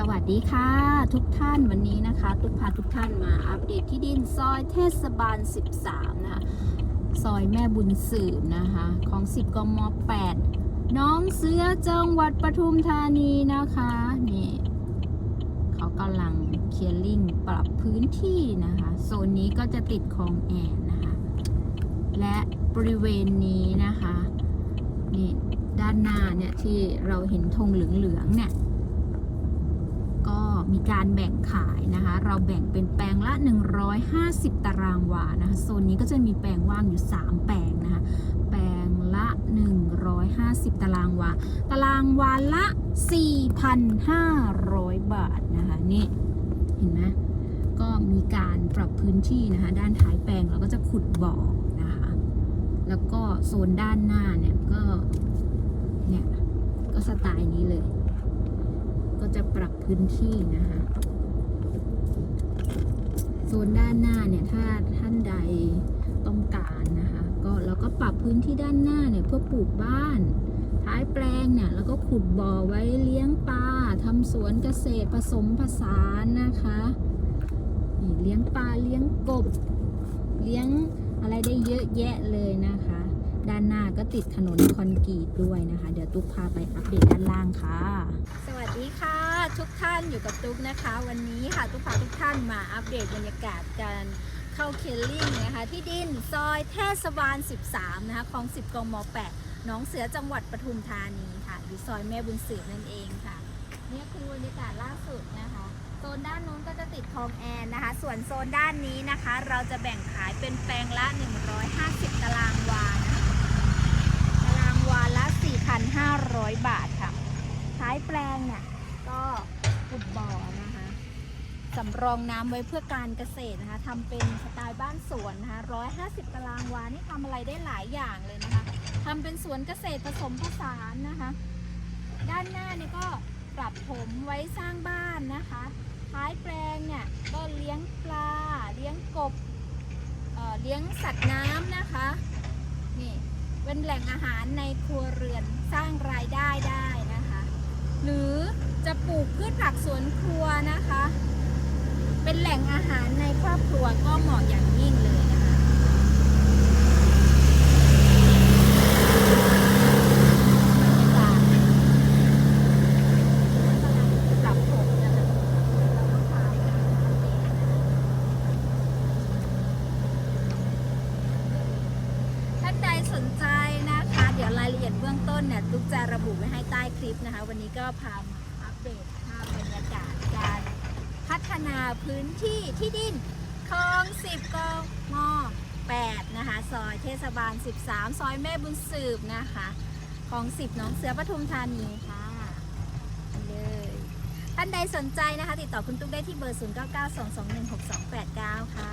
สวัสดีค่ะ ทุกท่านวันนี้นะคะ ทุกพาทุกท่านมาอัปเดตที่ดินซอยเทศบาล 13 นะคะ ซอยแม่บุญสืบนะคะ ของ 10กม 8 น้องเสือจังหวัดปทุมธานีนะคะนี่เขากำลังเคลียร์ลิงปรับพื้นที่นะคะ โซนนี้ก็จะติดคลองแอนนะคะ และบริเวณนี้นะคะนี่ด้านหน้าเนี่ยที่เราเห็นธงเหลืองๆเนี่ย ก็มีการแบ่งขายนะคะ เราแบ่งเป็นแปลงละ 150 ตารางวานะคะ โซนนี้ก็จะมีแปลงว่างอยู่ 3 แปลงนะคะ แปลงละ 150 ตารางวา ตารางวาละ 4,500 บาทนะคะ นี่ เห็นไหมก็มีการปรับพื้นที่นะคะ ด้านท้ายแปลงเราก็จะขุดบ่อนะคะ แล้วก็โซนด้านหน้าเนี่ยก็ เนี่ย ก็สไตล์นี้เลย ก็จะปรับพื้นที่นะคะโซนด้านหน้าเนี่ยถ้าท่านใดต้องการนะคะก็เราก็ปรับพื้นที่ด้านหน้าเนี่ยเพื่อปลูกบ้าน ท้ายแปลงเนี่ยแล้วก็ขุดบ่อไว้เลี้ยงปลาทำสวนเกษตรผสมผสานนะคะนี่เลี้ยงปลาเลี้ยงกบ เลี้ยงอะไรได้เยอะแยะเลยนะคะ ด้านหน้าก็ติดถนนคอนกรีตด้วยนะคะ เดี๋ยวตุ๊กพาไปอัปเดตด้านล่างค่ะ สวัสดีค่ะ ทุกท่านอยู่กับตุ๊กนะคะ วันนี้ค่ะตุ๊กพาทุกท่านมาอัปเดตบรรยากาศการเข้าเคลลิ่งนะคะ ที่ดินซอยเทศบาล 13 นะคะของ 10กม8หนองเสือจังหวัดปทุมธานีค่ะอยู่ซอยแม่บุญสืบนั่นเองค่ะนี่คือบรรยากาศล่าสุดนะคะโซนด้านนู้นก็จะติดคลองแอนนะคะ ส่วนโซนด้านนี้นะคะ เราจะแบ่งขายเป็นแปลงละ 150 ตารางวา 1,500 บาทค่ะ ท้ายแปลงเนี่ยก็ขุดบ่อนะคะ สำรองน้ำไว้เพื่อการเกษตรนะคะทำเป็นสไตล์บ้านสวนนะคะ150 ตารางวา นี่ทำอะไรได้หลายอย่างเลยนะคะทำเป็นสวนเกษตรผสมผสานนะคะ ด้านหน้านี่ก็ปรับผมไว้สร้างบ้านนะคะ ท้ายแปลงเนี่ยก็เลี้ยงปลา เลี้ยงกบเเลี้ยงสัตว์น้ำนะคะ นี่ เป็นแหล่งอาหารในครัวเรือนสร้างรายได้ได้นะคะ หรือจะปลูกพืชผักสวนครัวนะคะ เป็นแหล่งอาหารในครอบครัวก็เหมาะอย่างยิ่งเลยนะคะ บรรยากาศกำลังปรับผมนะคะเราก็พาไปดูอัปเดตนะคะท่านใดสนใจนะคะ เดี๋ยวรายละเอียดเบื้องต้นเนี่ยตุ๊กจะระบุไว้ให้ใต้คลิปนะคะ วันนี้ก็พามาอัปเดตภาพบรรยากาศการพัฒนาพื้นที่ที่ดินคลอง10กม8นะคะซอยเทศบาล 13 ซอยแม่บุญสืบนะคะของ10น้องเสือปทุมธานีค่ะไปเลยท่านใดสนใจนะคะ ติดต่อคุณตุ๊กได้ที่เบอร์ 0992216289 ค่ะ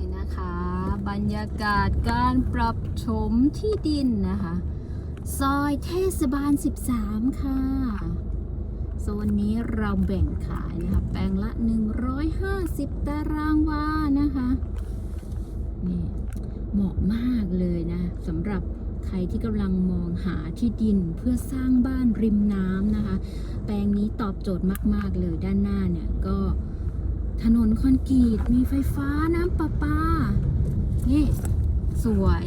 นี่นะคะ บ รรยากาศการปรับโฉมที่ดินนะคะ ซอยเทศบาล 13 ค่ะ โซนนี้เราแบ่งขายนะคะ แปลงละ 150 ตารางวานะคะนี่เหมาะมากเลยนะสำหรับใครที่กำลังมองหาที่ดินเพื่อสร้างบ้านริมน้ำนะคะ แปลงนี้ตอบโจทย์มาก ๆ เลยด้านหน้าเนี่ยก็ถนนคอนกรีตมีไฟฟ้าน้ำประปา นี่สวย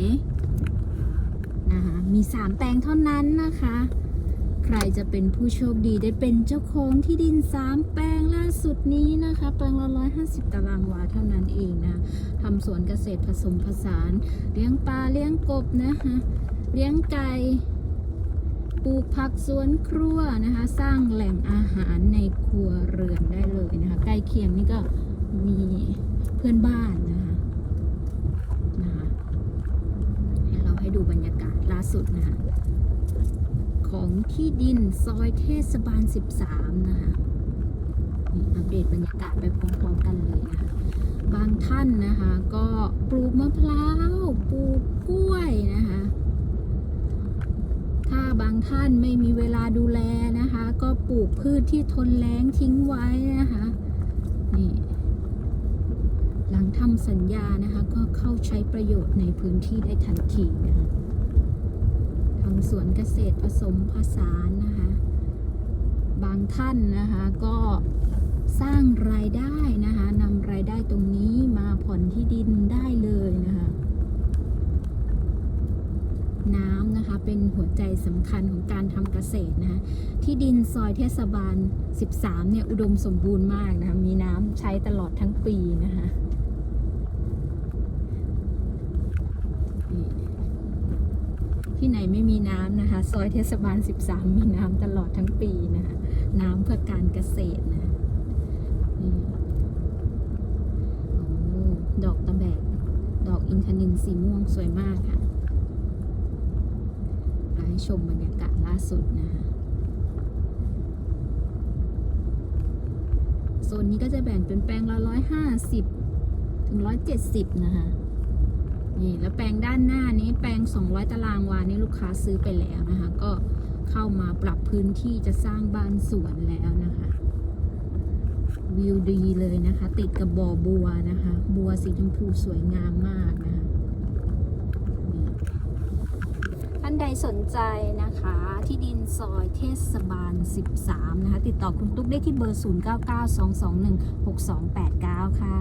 นะคะมีสามแปลงเท่านั้นนะคะ ใครจะเป็นผู้โชคดีได้เป็นเจ้าของที่ดินสามแปลงล่าสุดนี้นะคะ แปลงละร้อยห้าสิบตารางวาเท่านั้นเองนะทำสวนเกษตรผสมผสาน เลี้ยงปลาเลี้ยงกบนะคะเลี้ยงไก่ปลูกผักสวนครัวนะคะ สร้างแหล่งอาหารในครัวเรือนได้เลยนะคะ ใกล้เคียงนี่ก็มีเพื่อนบ้านนะคะให้เราให้ดูบรรยากาศล่า สุดนะคะของที่ดินซอยเทศบาล 13 นะคะอัปเดตบรรยากาศไปพร้อมๆกันเลยนะคะบางท่านนะคะ ก็ปลูกมะพร้าวปลูกกล้วยนะคะ ถ้าบางท่านไม่มีเวลาดูแลนะคะ ก็ปลูกพืชที่ทนแล้งทิ้งไว้นะคะนี่หลังทำสัญญานะคะ ก็เข้าใช้ประโยชน์ในพื้นที่ได้ทันทีนะคะ สวนเกษตรผสมผสานนะคะ บางท่านนะคะก็สร้างรายได้นะคะนำรายได้ตรงนี้มาผ่อนที่ดินได้เลยนะคะน้ำนะคะเป็นหัวใจสำคัญของการทำเกษตรนะคะที่ดินซอยเทศบาล 13 เนี่ย อุดมสมบูรณ์มากนะคะมีน้ำใช้ตลอดทั้งปีนะคะนี่ ที่ไหนไม่มีน้ำนะคะ ซอยเทศบาล 13 มีน้ำตลอดทั้งปีนะคะ น้ำเพื่อการเกษตรนะนี่ดอกตะแบก ดอกอินทนินสีม่วงสวยมากค่ะให้ชมบรรยากาศล่าสุดนะคะโซนนี้ก็จะแบ่งเป็นแปลงละร้อยห้าสิบถึงร้อยเจ็ดสิบนะคะนี่แล้วแปลงด้านหน้านี้แปลง 200 ตารางวานี่ลูกค้าซื้อไปแล้วนะคะ ก็เข้ามาปรับพื้นที่จะสร้างบ้านสวนแล้วนะคะวิวดีเลยนะคะ ติดกับบ่อบัวนะคะ บัวสีชมพูสวยงามมากนะคะท่านใดสนใจนะคะ ที่ดินซอยเทศบาล 13 นะคะ ติดต่อคุณตุ๊กได้ที่เบอร์ 0992216289 ค่ะ